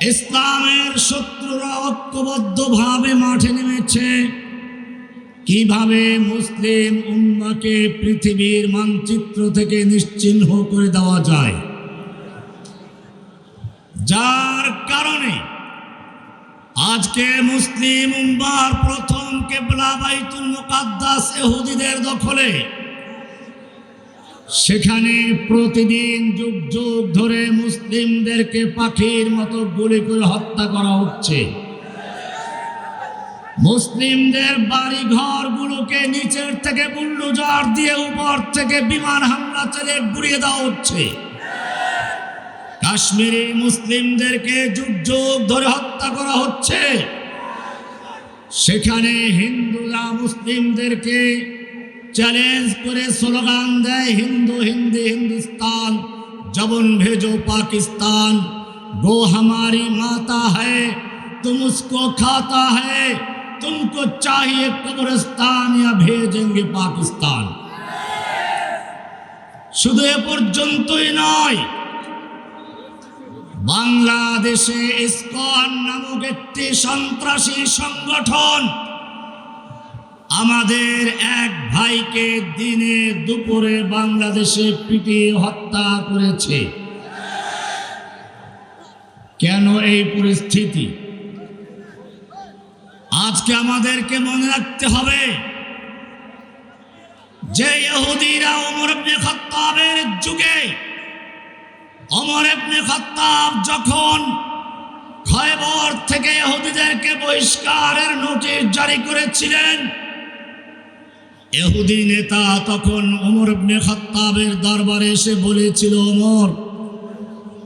ইসলামের শত্রুরা ঐক্যবদ্ধভাবে মাঠে নেমেছে। কীভাবে মুসলিম উম্মাকে পৃথিবীর মানচিত্র থেকে নিশ্চিহ্ন করে দেওয়া যায়? যার কারণে আজকে মুসলিম উম্মার প্রথম কেবলা বাইতুল মুকাদ্দাস ইহুদিদের দখলে সেখানে প্রতিদিন যুগ যুগ ধরে মুসলিমদেরকে পাখির মতো গুলি করে হত্যা করা হচ্ছে। মুসলিমদের বাড়ি ঘরগুলোকে নিচের থেকে বুল্ডোজার দিয়ে উপর থেকে বিমান হামলা চালিয়ে গুড়িয়ে দেওয়া হচ্ছে। কাশ্মীরি মুসলিমদেরকে যুগ যুগ ধরে হত্যা করা হচ্ছে। সেখানে হিন্দুরা মুসলিমদেরকে চ্যালেঞ্জ করে স্লোগান দেয় হিন্দু হিন্দি হিন্দুস্তান जबन भेजो पाकिस्तान गो हमारी माता है तुम उसको खाता है तुमको चाहिए कब्रिस्तान या भेजेंगे पाकिस्तान শুধু এ পর্যন্তই নয় বাংলাদেশে ইসকন নামক একটি সন্ত্রাসী সংগঠন আমাদের এক ভাইকে দিনে দুপুরে বাংলাদেশে পিটিয়ে হত্যা করেছে। কেন এই পরিস্থিতি? আজকে আমাদেরকে মনে রাখতে হবে যে ইহুদিরা ওমর ইবনে খাত্তাবের যুগে ওমর ইবনে খাত্তাব যখন খয়বর থেকে ইহুদিদেরকে বহিষ্কারের নোটিশ জারি করেছিলেন এহুদি নেতা তখন ওমর ইবনে খাত্তাবের দরবারে এসে বলেছিল, ওমর,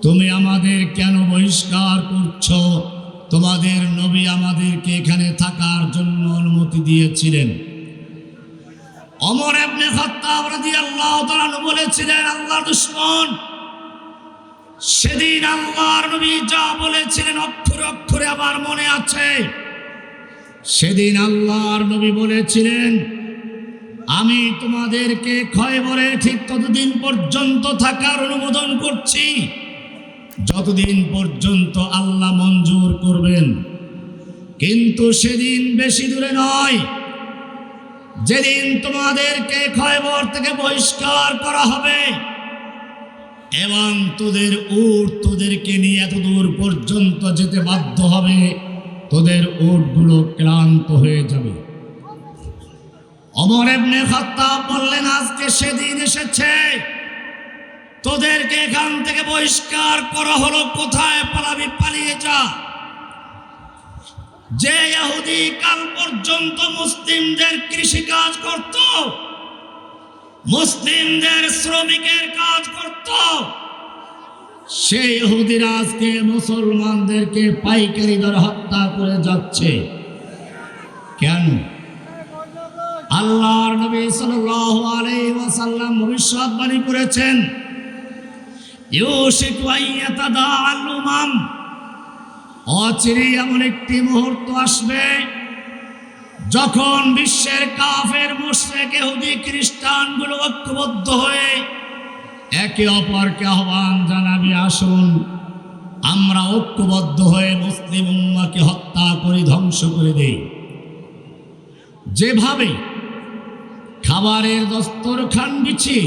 তুমি আমাদের কেন বহিষ্কার করছ? তোমাদের নবী আমাদেরকে এখানে থাকার জন্য অনুমতি দিয়েছিলেন। অমর ইবনে খাত্তাব তাআলা বলেছিলেন, আল্লাহর দুশমন, সেদিন আল্লাহর নবী যা বলেছিলেন অক্ষরে অক্ষরে আমার মনে আছে। সেদিন আল্লাহর নবী বলেছিলেন আমি তোমাদেরকে খয়বরে ঠিক ততদিন পর্যন্ত থাকার অনুমোদন করছি। যতদিন পর্যন্ত আল্লাহ মঞ্জুর করবেন। কিন্তু সেদিন বেশি দূরে নয়। যেদিন তোমাদেরকে খয়বর থেকে বহিষ্কার করা হবে, এবং তোদের উট তোদেরকে নিয়ে এত দূর পর্যন্ত যেতে বাধ্য হবে, তোদের উটগুলো ক্লান্ত হয়ে যাবে। অমর এমনি খাত্তাব বললেন, আজকে সেদিন এসেছে। তোদেরকে এখান থেকে বহিষ্কার করা হলো, কোথায় পালাবি, পালিয়ে যা। যে ইহুদি কাল পর্যন্ত মুসলিমদের কৃষি কাজ করত, মুসলিমদের শ্রমিকের কাজ করত, সেই ইহুদিরা আজকে মুসলমানদেরকে পাইকারি দরে হত্যা করে যাচ্ছে। কেন? আল্লাহর নবী সাল্লাল্লাহু আলাইহি ওয়াসাল্লাম ভবিষ্যৎবাণী করেছেন, ইউশিকু আইয়াতাদাআল উমাম অচিরে এমন একটি মুহূর্ত আসবে যখন বিশ্বের কাফের, মুশরিক, ইহুদি, খ্রিস্টানগুলো ঐক্যবদ্ধ হয়ে একে অপরকে আহ্বান জানাবে, আসুন, আমরা ঐক্যবদ্ধ হয়ে মুসলিম উম্মাকে হত্যা করে, ধ্বংস করে দেই। যেভাবে খাবারের দস্তরখান বিছিয়ে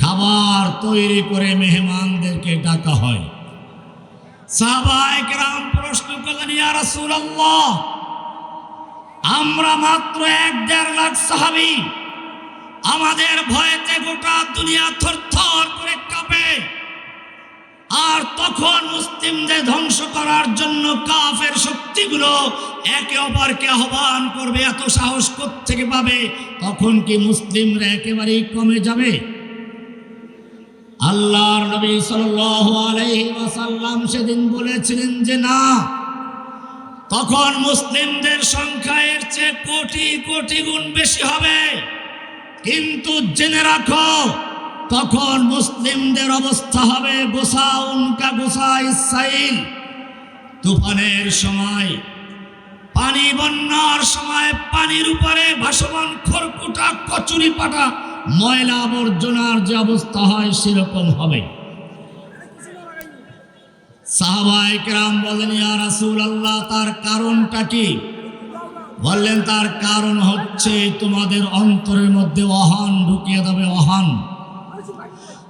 খাবার তৈরি করে মেহমানদেরকে ডাকা হয়। সাহাবায়ে কেরাম প্রশ্ন করলেন, ইয়া রাসূলুল্লাহ, আমরা মাত্র এক দেড় লাখ সাহাবী। আমাদের ভয়েতে গোটা দুনিয়া থর থর করে কাঁপে। আর তখন মুসলিমদের ধ্বংস করার জন্য কাফের শক্তিগুলো একে অপরকে আহ্বান করবে, এত সাহস থেকে পাবে? তখন কি মুসলিমরা একেবারেই কমে যাবে? আল্লাহর নবী ওয়াসাল্লাম সেদিন বলেছিলেন যে না, তখন মুসলিমদের সংখ্যা এর চেয়ে কোটি কোটি গুণ বেশি হবে। কিন্তু জেনে রাখো তখন মুসলিমদের অবস্থা হবে গোসা উনকা গোসা ইসাইল তুফানের সময়, পানি বন্যার সময় পানির উপরে ভাসমান খড়কুটা, কচুরি পাটা, ময়লা আবর্জনার যে অবস্থা হয় সেরকম হবে। সাহাবাই কেরাম বলেন, ইয়া রাসূল আল্লাহ তার কারণটা কি? বললেন, তার কারণ হচ্ছে তোমাদের অন্তরের মধ্যে অহান ঢুকিয়ে দেবে, অহান।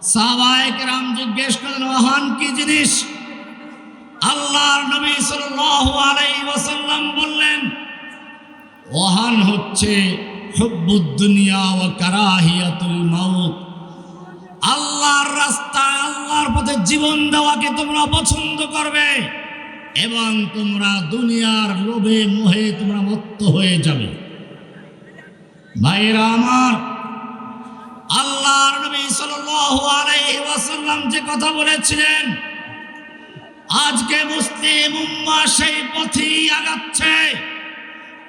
সাহাবাই কেরাম জিজ্ঞেস করলেন অহান কি জিনিস? আল্লাহর নবী ওয়াসাল্লাম বললেন, ওহান হচ্ছে হুব্বুদ দুনিয়া ওয়া কারাহিয়াতুল মাউত। আল্লাহর রাস্তায় আল্লাহর পথে জীবন দেওয়াকে তোমরা পছন্দ করবে এবং তোমরা দুনিয়ার লোভে মোহে তোমরা মত্ত হয়ে যাবে। ভাইরা আমার আল্লাহর নবী ওয়াসাল্লাম যে কথা বলেছিলেন, আজকে মুসলিম উম্মা সেই পথেই আগাচ্ছে।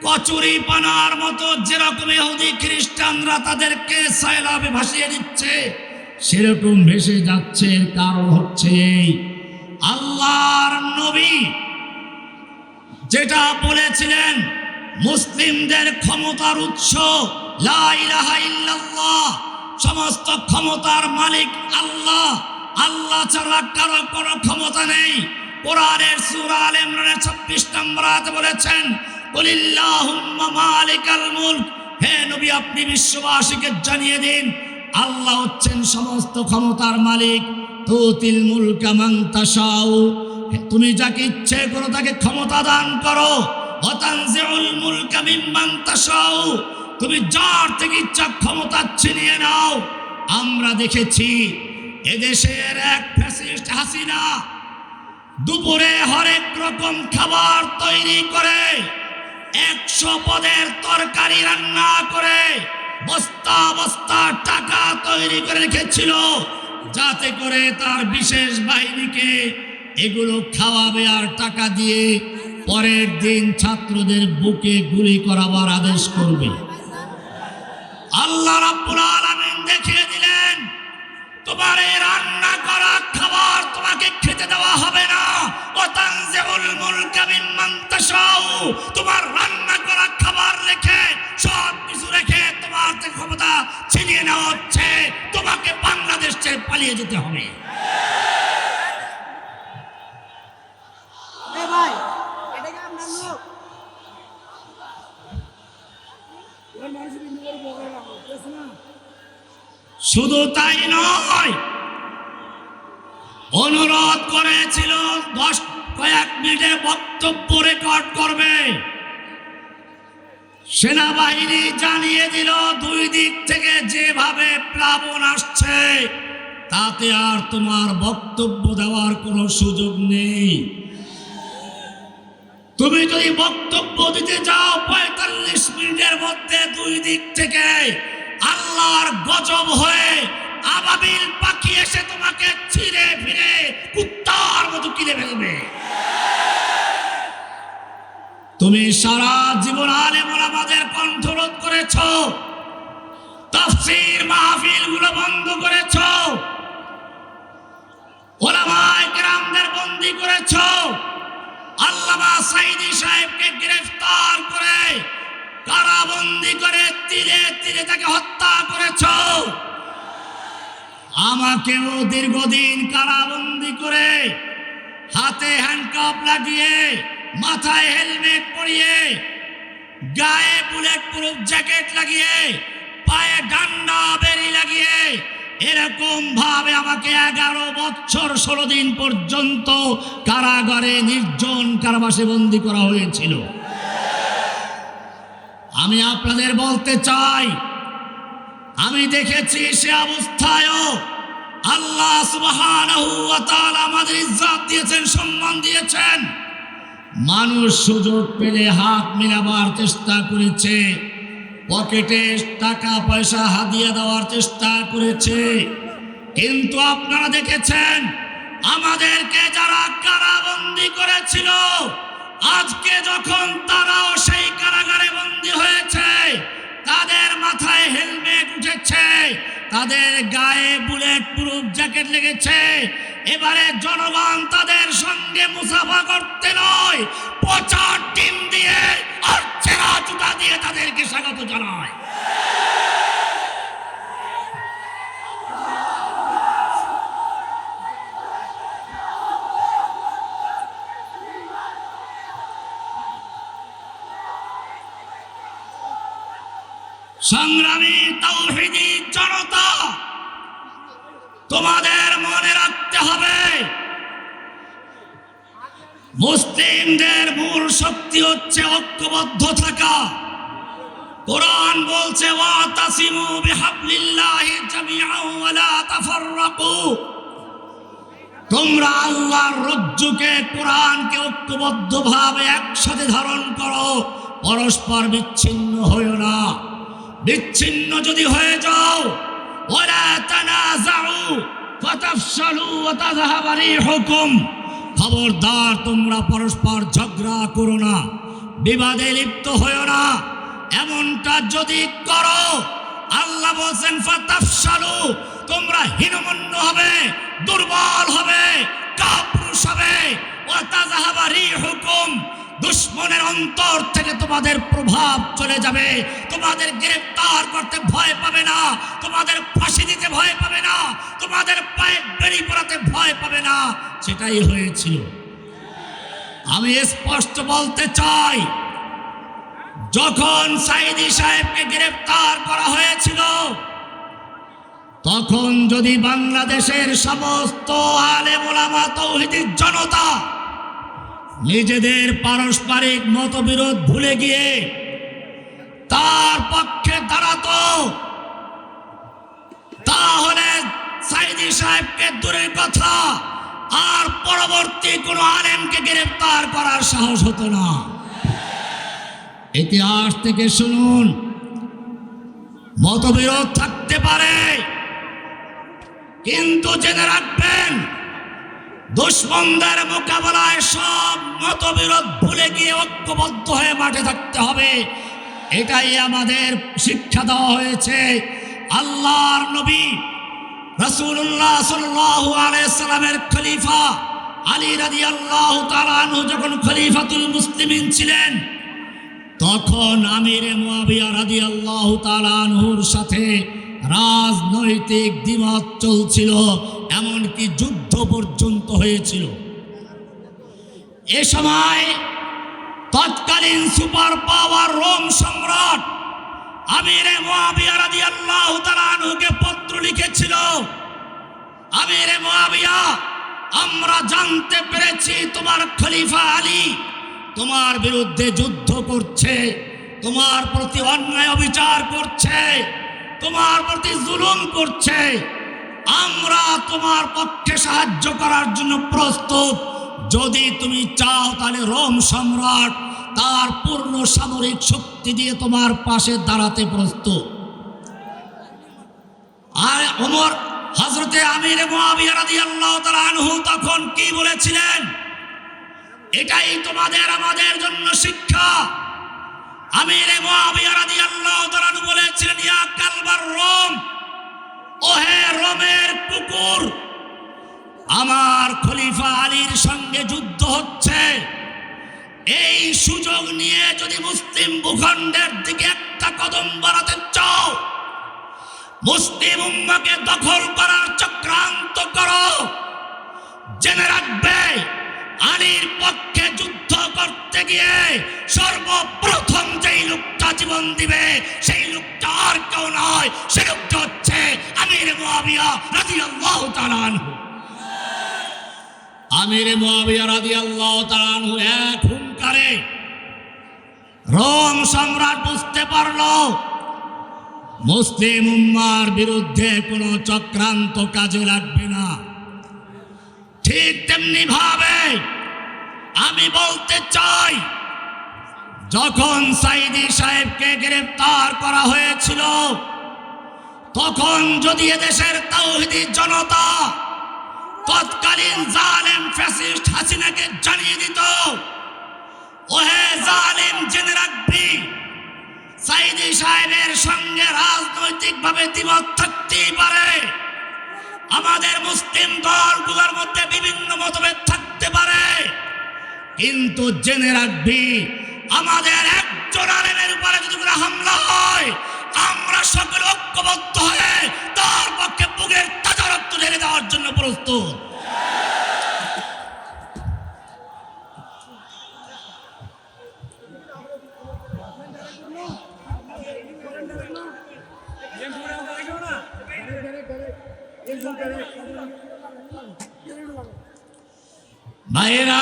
কচুরি পানার মতো যেরকম ইহুদি খ্রিস্টানরা তাদেরকে সাইলাবে ভাসিয়ে দিচ্ছে, সেরকম ভেসে যাচ্ছে কারণ হচ্ছে আল্লাহর নবী যেটা বলেছিলেন, মুসলিমদের ক্ষমতার উৎস লা ইলাহা ইল্লাল্লাহ। সমস্ত ক্ষমতার মালিক আল্লাহ। আল্লাহ ছাড়া কারও কোনো ক্ষমতা নেই। কোরআনের সূরা আল ইমরানের 26 নম্বর বলেছেন কুলিল্লাহুম্মা মালিকাল মুলক। হে নবী, আপনি বিশ্ববাসীকে জানিয়ে দিন, আল্লাহ হচ্ছেন সমস্ত ক্ষমতার মালিক। তুতিল মুলকা মান তাশাউ। তুমি যাকে ইচ্ছে করো তাকে ক্ষমতা দান করো। অতানজিউল মুলকা মিম্মান তাশাউ। তুমি যার থেকে ইচ্ছা ক্ষমতা ছিনিয়ে নাও। আমরা দেখেছি এদেশের এক ফ্যাসিস্ট হাসিনা দুপুরে হরেক রকম খাবার তৈরি করে, একশো পদের তরকারি রান্না করে, বস্তা বস্তা টাকা তৈরি করে রেখেছিল, যাতে করে তার বিশেষ বাহিনীকে এগুলো খাওয়াবে আর টাকা দিয়ে পরের দিন ছাত্রদের বুকে গুলি করাবার আদেশ করবে। আল্লাহ রাব্বুল আলামিন দেখিয়ে দিলেন তোমার এই রান্না করা খাবার তোমাকে খেতে দেওয়া হবে না। ও মুলকা মিম্মান তাশাউ। তোমার রান্না করা খাবার রেখে সব কিছু রেখে তোমার যে ক্ষমতা ছিনিয়ে নেওয়া হচ্ছে তোমাকে বাংলাদেশ ছেড়ে পালিয়ে যেতে হবে। ভাই এটা কি আপনার লোক এবার মানুষ বিন্দু করে বকে রাখো বুঝছ না শুধু তাই নয়, অনুরোধ করেছিল দশ কয়েক মিনিটে বক্তব্য রেকর্ড করবে। সেনাবাহিনী জানিয়ে দিল, দুই দিক থেকে যেভাবে প্লাবন আসছে, তাতে আর তোমার বক্তব্য দেওয়ার কোনো সুযোগ নেই। তুমি যদি বক্তব্য দিতে যাও পঁয়তাল্লিশ মিনিটের মধ্যে দুই দিক থেকে আল্লাহর গজব হয়ে আবাবিল পাখি এসে তোমাকে ছিঁড়ে ফিরে কুত্তার মতো কিনে ফেলবে। তুমি সারা জীবন আলে মোলামাদের কণ্ঠরোধ করেছ, তাফসির মাহফিলগুলো বন্ধ করেছ, ওলামায় গ্রামদের বন্দি করেছ, আল্লামা সাইদি সাহেবকে গ্রেফতার করে কারাবন্দি করে তীরে তীরে তাকে হত্যা করেছ। আমাকেও দীর্ঘদিন কারাবন্দি করে হাতে হ্যান্ডকাপ লাগিয়ে, মাথায় হেলমেট পরিয়ে, গায়ে বুলেট প্রুফ জ্যাকেট লাগিয়ে, পায়ে ডান্ডা বেরি লাগিয়ে, এরকম ভাবে আমাকে এগারো বছর ষোলো দিন পর্যন্ত কারাগারে নির্জন কারাবাসে বন্দি করা হয়েছিল। আমি আপনাদের বলতে চাই, আমি দেখেছি সে অবস্থায়ও আল্লাহ আমাদের ইজ্জত দিয়েছেন, সম্মান দিয়েছেন। মানুষ সুযোগ পেলে হাত মিলাবার চেষ্টা করেছে, পকেটে টাকা, পয়সা হাদিয়ে দেওয়ার চেষ্টা করেছে। কিন্তু আপনারা দেখেছেন, আমাদেরকে যারা কারাবন্দি করেছিল আজকে যখন তারাও সেই কারাগারে বন্দী হয়েছে, তাদের মাথায় হেলমেট উঠেছে, তাদের গায়ে বুলেট প্রুফ জ্যাকেট লেগেছে, এবারে জনগণ তাদের সঙ্গে মুসাফা করতে নয় তোমরা আল্লাহর রজ্জুকে কোরআনকে ঐক্যবদ্ধভাবে একসাথে ধারণ করো। পরস্পর বিচ্ছিন্ন হয়েও না। বিচ্ছিন্ন যদি হয়ে যাও ফাতাফশালু ওয়া তাযহাবা রিহুকুম। খবরদার, তোমরা পরস্পর ঝগড়া করো না। বিবাদে লিপ্ত হয়েও না। এমনটা যদি করো, আল্লাহ বলছেন, ফাতাফশালু, তোমরা হীনমন্য হবে। দুর্বল হবে, কাপুরুষ হবে। রিহুকুম, দুশ্মনের অন্তর থেকে তোমাদের প্রভাব চলে যাবে। তোমাদের গ্রেফতার করতে ভয় পাবে না, তোমাদের ফাঁসি দিতে ভয় পাবে না, তোমাদের পায়ে বেড়ি পড়াতে ভয় পাবে না। সেটাই হয়েছিল। আমি স্পষ্ট বলতে চাই, যখন সাইদি সাহেবকে গ্রেফতার করা হয়েছিল তখন যদি বাংলাদেশের সমস্ত আলেম ওলামা তৌহিদির জনতা নিজেদের পারস্পরিক মতবিরোধ ভুলে গিয়ে তার পক্ষে দাঁড়াতো, তাহলে সাইদি সাহেবকে দূরের কথা, আর পরবর্তী কোনো আলেমকে গ্রেফতার করার সাহস হতো না। ইতিহাস থেকে শুনুন, মতবিরোধ থাকতে পারে কিন্তু জেনে রাখবেন, দুশ্মনদের মোকাবেলায় সব মতবিরোধ ভুলে গিয়ে ঐক্যবদ্ধ হয়ে মাঠে থাকতে হবে। এটাই আমাদের শিক্ষা দেওয়া হয়েছে। আল্লাহর নবী রসুল্লাহ সাল্লাহ আলাইসাল্লামের খলিফা আলী রাজি আল্লাহ তালানু যখন খলিফাতুল মুসলিমিন ছিলেন, তখন আমির মুয়াবিয়া রাজি আল্লাহ তালানহুর সাথে রাজনৈতিক দ্বিমত চলছিল, এমনকি যুদ্ধ পর্যন্ত হয়েছিল। এ সময় তৎকালীন সুপার পাওয়ার রোম সম্রাট আমিরে মুয়াবিয়া রাদিয়াল্লাহু তাআলা আনহুকে পত্র লিখেছিল, আমিরে মুয়াবিয়া আমরা জানতে পেরেছি তোমার খলিফা আলী, তোমার বিরুদ্ধে যুদ্ধ করছে, তোমার প্রতি অন্যায় অবিচার করছে তোমার প্রতি জুলুম করছে। আমরা তোমার পক্ষে সাহায্য করার জন্য প্রস্তুত। যদি তুমি চাও তাহলে রোম সম্রাট তার পূর্ণ সামরিক শক্তি দিয়ে তোমার পাশে দাঁড়াতে প্রস্তুত। আর ওমর হজরতে আমির আনহু তখন কি বলেছিলেন? এটাই তোমাদের, আমাদের জন্য শিক্ষা। আমির বলেছিলেন, ইয়া কালবার রোম, ওহে রোমের কুকুর, আমার খলিফা আলীর সঙ্গে যুদ্ধ হচ্ছে। এই সুযোগ নিয়ে যদি মুসলিম ভূখণ্ডের দিকে একটা কদম বাড়াতে চাও, মুসলিম উম্মাকে দখল করার চক্রান্ত করো। জেনে রাখবে আলীর পক্ষে যুদ্ধ করতে গিয়ে সর্বপ্রথম যেই লোকটা জীবন দিবে, সেই লোকটা আর কেউ নয়, সে লোকটা হচ্ছে আমির মুয়াবিয়া রাদিয়াল্লাহু তাআলা আনহু। আমির মুয়াবিয়া রাদিয়াল্লাহু তাআলা আনহু এক হুঙ্কারে রোম সম্রাট বুঝতে পারল, মুসলিম উম্মার বিরুদ্ধে কোনো চক্রান্ত কাজে লাগবে না। ঠিক তেমনি ভাবে আমি বলতে চাই, যখন সাইদি সাহেবকে গ্রেফতার করা হয়েছিল, তখন যদি এদেশের তৌহিদি জনতা তৎকালীন জালেম ফ্যাসিস্ট হাসিনাকে জানিয়ে দিত, ওহে জালেম জেনে রাখবি, সাইদি সাহেবের সঙ্গে রাজনৈতিকভাবে দ্বিমত থাকতেই পারে। আমাদের মুসলিম দলগুলোর মধ্যে বিভিন্ন মতভেদ থাকতে পারে। কিন্তু জেনে রাখবি, আমাদের একজন আলেমের উপরে যদি কোনো হামলা হয়, আমরা সকলে ঐক্যবদ্ধ হয়ে তার পক্ষে বুকের তাজা রক্ত ঢেলে দেওয়ার জন্য প্রস্তুত।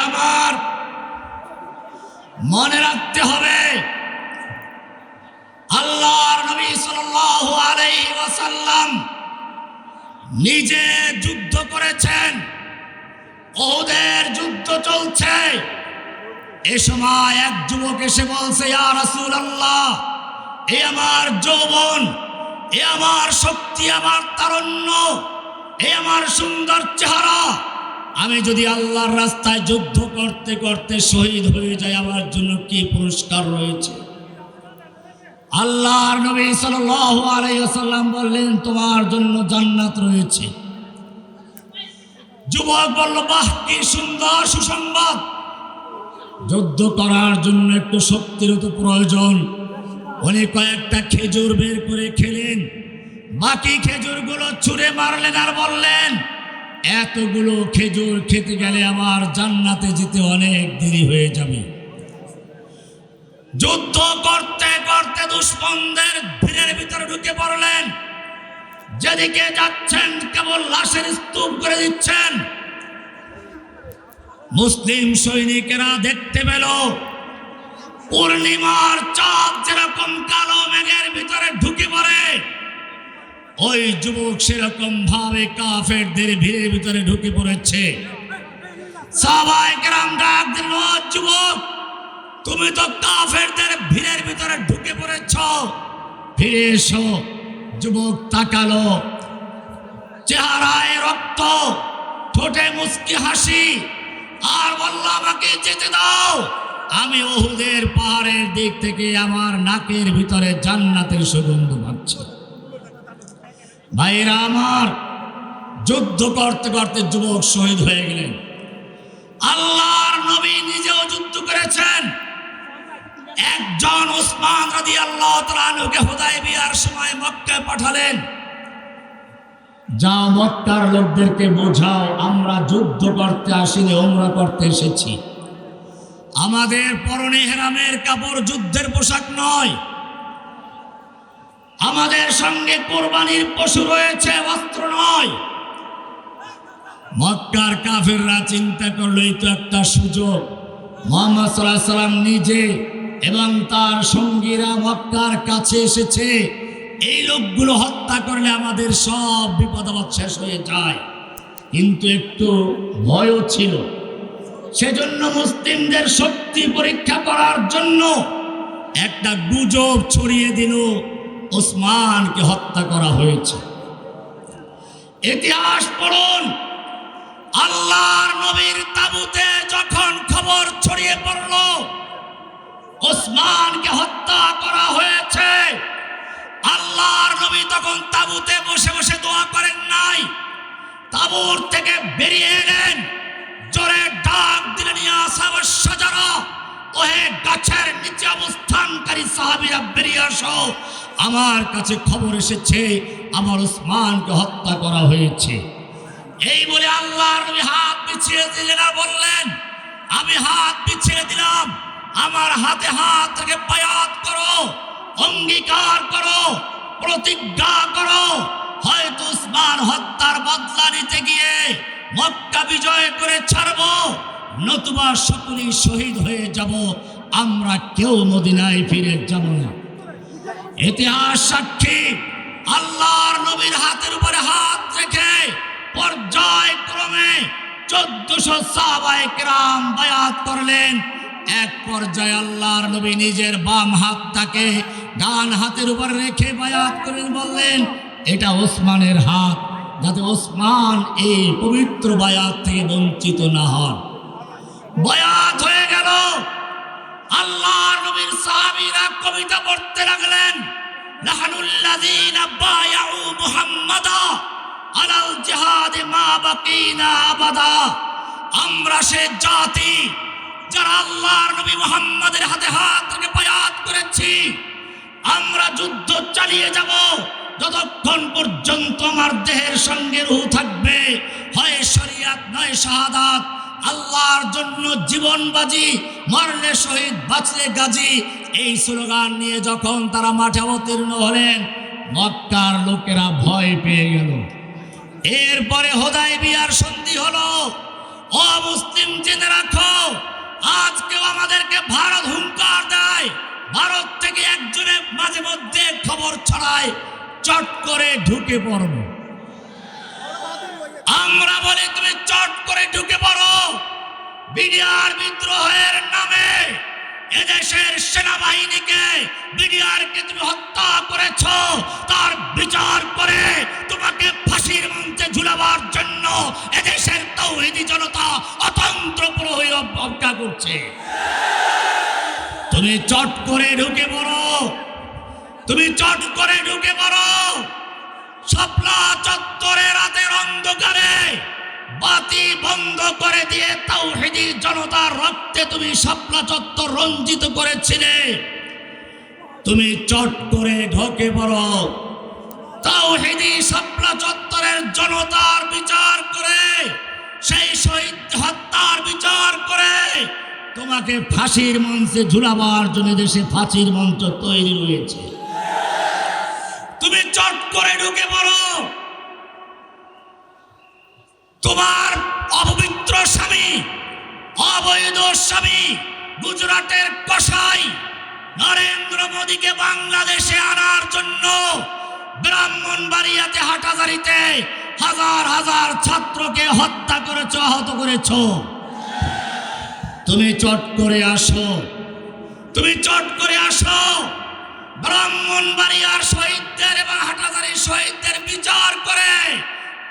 আমার মনে রাখতে হবে, আল্লাহর নবী নিজে যুদ্ধ করেছেন ওদের যুদ্ধ চলছে। এ সময় এক যুবক এসে বলছে, ইয়া এ আমার যৌবন, এ আমার শক্তি, আমার তারণ্য এ আমার সুন্দর চেহারা, আমি যদি আল্লাহর রাস্তায় যুদ্ধ করতে করতে শহীদ হয়ে যাই, আমার জন্য কি পুরস্কার রয়েছে? আল্লাহর নবী ওয়াসাল্লাম বললেন, তোমার জন্য জান্নাত রয়েছে। যুবক বলল, বাহ, কি সুন্দর সুসংবাদ। যুদ্ধ করার জন্য একটু শক্তির তো প্রয়োজন। উনি কয়েকটা খেজুর বের করে খেলেন। বাকি খেজুরগুলো ছুঁড়ে মারলেন আর বললেন, এতগুলো খেজুর খেতে গেলে আমার জান্নাতে যেতে অনেক দেরি হয়ে যাবে। যুদ্ধ করতে করতে দুশ্মনদের ভিড়ের ভিতরে ঢুকে পড়লেন। যেদিকে যাচ্ছেন, কেবল লাশের স্তূপ করে দিচ্ছেন। মুসলিম সৈনিকেরা দেখতে পেল, পূর্ণিমার চাঁদ যেরকম কালো মেঘের ভিতরে ঢুকে পড়ে ওই যুবক সেরকম ভাবে কাফেরদের ভিড়ের ভিতরে ঢুকে পড়েছে। যুবক, তুমি তো কাফেরদের ভিড়ের ভিতরে ঢুকে পড়েছ। ফিরে এসো। যুবক তাকালো। চেহারায় রক্ত, ঠোঁটে মুস্কি হাসি, আর বলল, আমাকে যেতে দাও। আমি ওহুদের পাহাড়ের দিক থেকে আমার নাকের ভিতরে জান্নাতের সুগন্ধ ভাইরা আমার, যুদ্ধ করতে করতে যুবক শহীদ হয়ে গেলেন। আল্লাহর নবী নিজেও যুদ্ধ করেছেন। একজন ওসমান রাদি আল্লাহ তালুকে হোদাই বিয়ার সময় মক্কায় পাঠালেন। যাও মক্কার লোকদেরকে বোঝাও, আমরা যুদ্ধ করতে আসিনি ওমরা করতে এসেছি। আমাদের পরনে হেরামের কাপড় যুদ্ধের পোশাক নয়। আমাদের সঙ্গে কোরবানির পশু রয়েছে বস্ত্র নয়। মক্কার কাফেররা চিন্তা করল, এই তো একটা সুযোগ। মোহাম্মদ সাল্লাম নিজে এবং তার সঙ্গীরা মক্কার কাছে এসেছে। এই লোকগুলো হত্যা করলে আমাদের সব বিপদাবাদ শেষ হয়ে যায়। কিন্তু একটু ভয়ও ছিল। সেজন্য মুসলিমদের শক্তি পরীক্ষা করার জন্য একটা গুজব ছড়িয়ে দিল। ওসমানকে হত্যা করা হয়েছে। ইতিহাস পড়ুন, আল্লাহর নবীর তাবুতে যখন খবর ছড়িয়ে পড়ল, ওসমানকে হত্যা করা হয়েছে। আল্লাহর নবী তখন তাবুতে বসে বসে দোয়া করেন নাই। তাবুর থেকে বেরিয়ে এলেন, জোরে ডাক দিলেন সাজারা ওহে গাছের নিচে অবস্থানকারী সাহাবীরা, বেরিয়ে আসো আমার কাছে খবর এসেছে, আমার ওসমানকে হত্যা করা হয়েছে। এই বলে আল্লাহর নবী হাত পিছিয়ে দিলেন বললেন, আমি হাত পিছিয়ে দিলাম, আমার হাতে হাত থেকে বায়াত করো, অঙ্গীকার করো, প্রতিজ্ঞা করো। হয়তো উসমান হত্যার বদলা নিতে গিয়ে মক্কা বিজয় করে ছাড়বো, নতুবা সকলেই শহীদ হয়ে যাব, আমরা কেউ মদিনায় ফিরে যাব না। ইতিহাস সাক্ষী, আল্লাহর নবীর হাতের উপরে হাত রেখে পর্যায়ক্রমে চোদ্দশো সাহাবায়ে কেরাম বায়াত করলেন। এক পর্যায়ে আল্লাহর নবী নিজের বাম হাতটাকে ডান হাতের উপর রেখে বায়াত করেন বললেন, এটা ওসমানের হাত, যাতে ওসমান এই পবিত্র বায়াত থেকে বঞ্চিত না হন। বয়াত হয়ে গেল। আল্লাহর নবীর সাহাবীরা কবিতা পড়তে লাগলেন, নাহানুল্লাযীনা বায়াউ মুহাম্মাদা আলাল জিহাদে মা বাকিনা আমরা সে জাতি যারা আল্লাহর নবী মুহাম্মাদের হাতে হাত রেখে বায়াত করেছি, আমরা যুদ্ধ চালিয়ে যাব। যতক্ষণ পর্যন্ত আমার দেহের সঙ্গে রুহ থাকবে, হয় শরিয়াত নয় শাহাদাত আল্লাহর জন্য জীবন বাজি মরলে শহীদ বাঁচলে গাজী। এই স্লোগান নিয়ে যখন তারা মাঠে অবতীর্ণ হলেন, মক্কার লোকেরা ভয় পেয়ে গেল। এরপরে হোদাই বিয়ার সন্ধি হলো। ও মুসলিম, জেনে রাখো, আজকেও আমাদেরকে ভারত হুঙ্কার দেয়। ভারত থেকে একজনের মাঝে মধ্যে খবর ছড়ায়, চট করে ঢুকে পড়ব। আমরা বলি তুমি চট করে ঢুকে পড়ো। বিডিআর বিদ্রোহের নামে এদেশের সেনাবাহিনীকে বিডিআরকে তুমি হত্যা করেছ। তার বিচার করে তোমাকে ফাঁসির মঞ্চে ঝুলাবার জন্য এদেশের তৌহিদি জনতা অতন্ত্র প্রহরী অবজ্ঞা করছে। তুমি চট করে ঢুকে পড়ো। তুমি চট করে ঢুকে পড়ো। শাপলা চত্বরে রাতের অন্ধকারে বাতি বন্ধ করে দিয়ে তাওহিদি জনতার রক্তে তুমি শাপলা চত্বর রঞ্জিত করেছিলে। তুমি চট করে ঢোকে পড়ো। তাওহিদি শাপলা চত্বরের জনতার বিচার করে, সেই শহীদ হত্যার বিচার করে তোমাকে ফাঁসির মঞ্চে ঝুলাবার জন্য দেশে ফাঁসির মঞ্চ তৈরি রয়েছে। করে ঢুকে পড়ো। তোমার অপবিত্র স্বামী, অবৈধ স্বামী গুজরাটের কসাই নরেন্দ্র মোদীকে বাংলাদেশে আনার জন্য ব্রাহ্মণবাড়িয়াতে হাটাজারিতে হাজার হাজার ছাত্রকে হত্যা করেছ, আহত করেছ। তুমি চট করে আসো। তুমি চট করে আসো। ব্রাহ্মণবাড়িয়ার শহীদদের এবং হাটাজারির শহীদদের বিচার করে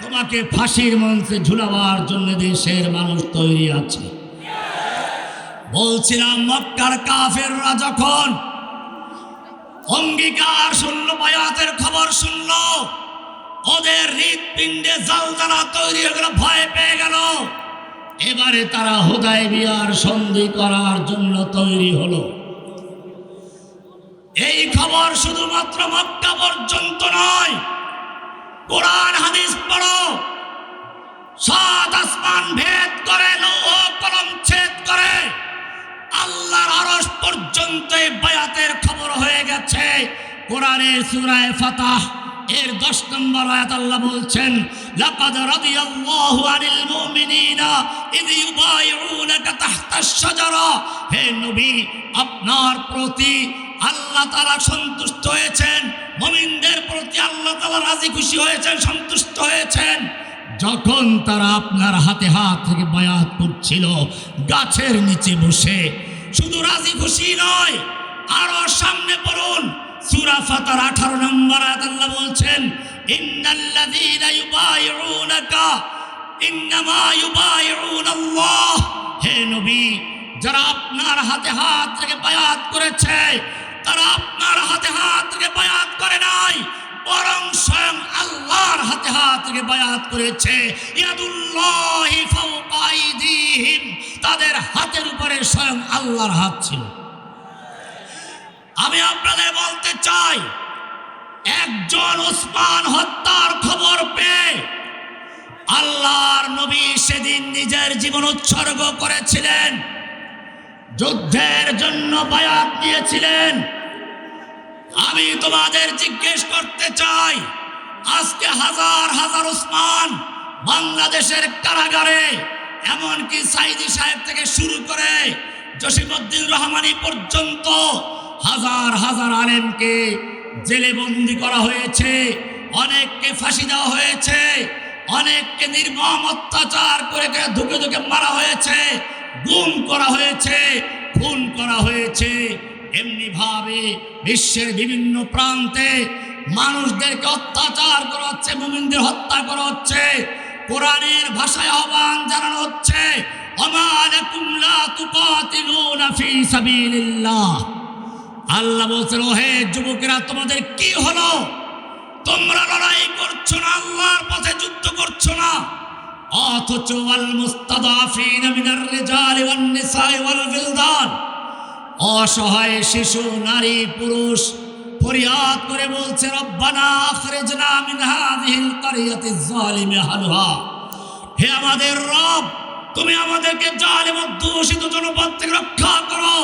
তোমাকে ফাঁসির মঞ্চে ঝুলাবার জন্য দেশের মানুষ তৈরি আছে। বলছিলাম, মক্কার কাফেররা যখন অঙ্গীকার শুনলো, বায়াতের খবর শুনলো, ওদের হৃৎপিণ্ডে জালজালা তৈরি হয়ে গেল, ভয় পেয়ে গেল। এবারে তারা হোদায় বিয়ার সন্ধি করার জন্য তৈরি হলো। এই খবর শুধুমাত্র মক্কা পর্যন্ত নয়। কোরআন, হাদিস পড়ো। সাত আসমান ভেদ করে, লৌহ কলম ছেদ করে। আল্লাহর আরস পর্যন্ত বায়াতের খবর হয়ে গেছে। কোরআনের সুরায় ফাতাহ, এর দশ নম্বর আয়াত আল্লাহ বলছেন, লাকাদ রাদিয়াল্লাহু আনিল মুমিনিনা ইয ইউবাইউনাকা তাহতাশ শাজারা। হে নবী, আপনার প্রতি আল্লাহ তারা সন্তুষ্ট হয়েছেন। মুমিনদের প্রতি আল্লাহ তাআলা রাজি খুশি হয়েছেন, সন্তুষ্ট হয়েছেন। যখন তারা আপনার হাতে হাত থেকে বায়াত করছিল, গাছের নিচে বসে, শুধু রাজি খুশি নয়, আরও সামনে পড়ুন। সূরা ফাতার 18 নম্বর আল্লাহ বলছেন হে নবী, যারা আপনার হাতে হাত থেকে বায়াত করেছে তারা আপনার হাতে হাত থেকে বায়াত করে নাই, বরং স্বয়ং আল্লাহর হাতে হাত থেকে বায়াত করেছে। তাদের হাতের উপরে স্বয়ং আল্লাহর হাত ছিল। আমি আপনাদের বলতে চাই, একজন ওসমান হত্যার খবর পেয়ে আল্লাহর নবী সেদিন নিজের জীবন উৎসর্গ করেছিলেন, যুদ্ধের জন্য বায়াত দিয়েছিলেন। আমি তোমাদের জিজ্ঞেস করতে চাই, আজকে হাজার হাজার ওসমান বাংলাদেশের কারাগারে, এমনকি সাইদি সাহেব থেকে শুরু করে জসিমুদ্দিন রহমানি পর্যন্ত হাজার হাজার আলেমকে জেলে বন্দি করা হয়েছে, অনেককে ফাঁসি দেওয়া হয়েছে, অনেককে নির্মম অত্যাচার করে করে ধুকে ধুকে মারা হয়েছে, গুম করা হয়েছে, খুন করা হয়েছে। এমনি ভাবে বিশ্বের বিভিন্ন প্রান্তে মানুষদেরকে অত্যাচার করা হচ্ছে, মুমিনদের হত্যা করা হচ্ছে, কোরআনের ভাষায় আহ্বান জানানো হচ্ছে আল্লাহ বলছেন, ওহে যুবকেরা, তোমাদের কি হলো? তোমরা লড়াই করছ না, আল্লাহর পথে যুদ্ধ করছ না। অথচ ওয়াল মুস্তাদাফিন মিনার রিজালি ওয়ান নিসাই ওয়াল বিলদান। অসহায় শিশু, নারী, পুরুষ ফরিয়াদ করে বলছে, রব্বানা আখরিজনা মিন হাযিহিল কারিয়াতি যালিমি হে আমাদের রব, তুমি আমাদেরকে জালিম অধ্যুষিত জনপদ থেকে রক্ষা করো।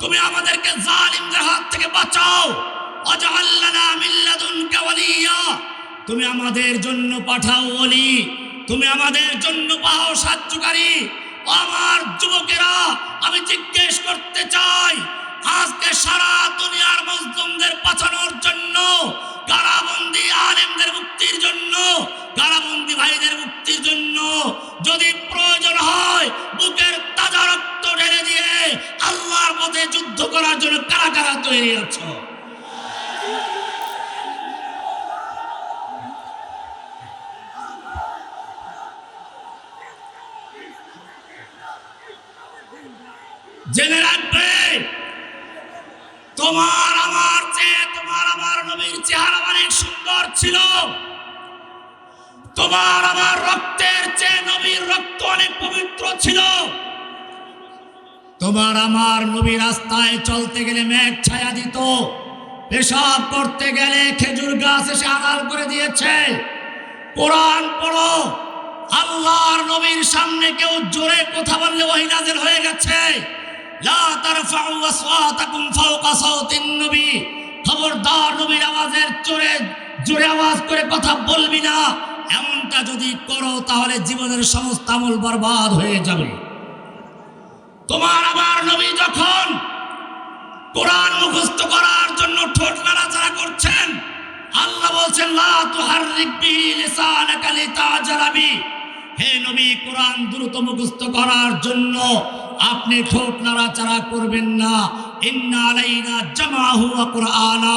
তুমি আমাদেরকে জালিমদের হাত থেকে বাঁচাও। অজাল্লানা মিল্লাদুনকা ওয়ালিয়া। তুমি আমাদের জন্য পাঠাও অলি তুমি আমাদের জন্য পাও সাহায্যকারী। আমার যুবকেরা, আমি জিজ্ঞেস করতে চাই, আজকে সারা দুনিয়ার মজলুমদের বাঁচানোর জন্য কারাবন্দি আলেমদের মুক্তির জন্য কারাবন্দি ভাইদের মুক্তির জন্য যদি প্রয়োজন হয়, বুকের তাজা রক্ত ঢেলে দিয়ে আল্লাহর পথে যুদ্ধ করার জন্য কারা কারা তৈরি আছো জেনে রাখবে। তোমার আমার চেয়ে, তোমার আমার নবীর চেহারা অনেক সুন্দর ছিল। তোমার আমার রক্তের চেয়ে নবীর রক্ত অনেক পবিত্র ছিল। তোমার আমার নবী রাস্তায় চলতে গেলে মেঘ ছায়া দিত। পেশাব করতে গেলে খেজুর গাছ এসে আড়াল করে দিয়েছে। কোরআন পড়ো। আল্লাহর নবীর সামনে কেউ জোরে কথা বললে ওই নাজেল হয়ে গেছে। লা নবী। খবরদার আওয়াজের জোরে আওয়াজ করে কথা বলবি না। এমনটা যদি করো, তাহলে জীবনের সমস্ত আমল বরবাদ হয়ে যাবে। তোমার আবার নবী যখন কোরআন মুখস্থ করার জন্য ঠোঁট নাড়াচাড়া করছেন, আল্লাহ বলছেন হে নবী, কোরআন দ্রুত মুখস্থ করার জন্য আপনি ঠোঁট নাড়াচাড়া করবেন না। ইন্না আলাইনা জামাহু কুরআনা।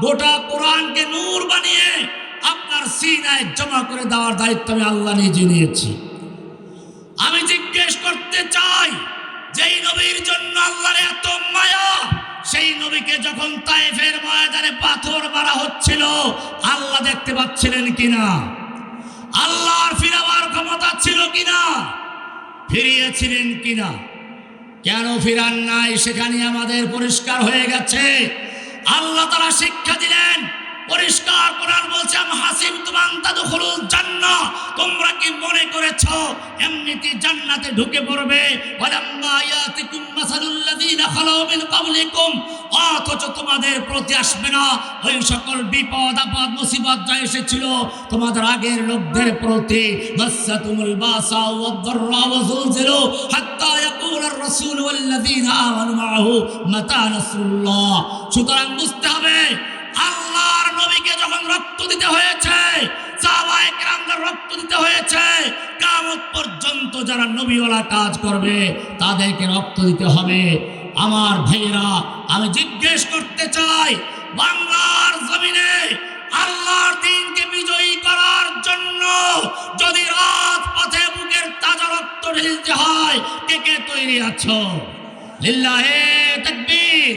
গোটা কোরআনকে নূর বানিয়ে আপনার সিনায় জমা করে দেওয়ার দায়িত্ব আমি আল্লাহ নিজে নিয়েছি। আমি জিজ্ঞেস করতে চাই, যেই নবীর জন্য আল্লাহর এত মায়া, সেই নবীকে যখন তাইফের ময়দানে পাথর মারা হচ্ছিল, আল্লাহ দেখতে পাচ্ছিলেন কিনা? আল্লাহর ফিরাবার ক্ষমতা ছিল কিনা? ফিরিয়েছিলেন কিনা? কেন ফিরান নাই? সেখানে আমাদের পরিষ্কার হয়ে গেছে। আল্লাহ তারা শিক্ষা দিলেন, পরিষ্কার কোরআন বলছে হাসিম তুমান তাদখুলুল জান্নাহ। তোমরা কি মনে করেছ এমনিতে জান্নাতে ঢুকে পড়বে? অথচ তোমাদের প্রতি আসবে না। ওই সকল বিপদ, আপদ, মুসিবত যা এসেছিল, তোমাদের আগের লোকদের প্রতি মাসাতুমুল বাসা ওয়াদ-দাররা ওয়া যুলজিলু হাত্তা ইয়াকুল আর-রাসূল ওয়াল্লাযিনা সুতরাং বুঝতে হবে, আল্লাহর নবীকে যখন রক্ত দিতে হয়েছে রক্ত দিতে হয়েছে, কিয়ামত পর্যন্ত যারা নবীওয়ালা কাজ করবে, তাদেরকে রক্ত দিতে হবে। আমার ভাইয়েরা, আমি জিজ্ঞেস করতে চাই, বাংলার জমিনে আল্লাহর দিনকে বিজয়ী করার জন্য যদি রাত পথে বুকের তাজা রক্ত ঢেলতে হয়, কে কে তৈরি আছো? লিল্লাহে তাকবীর।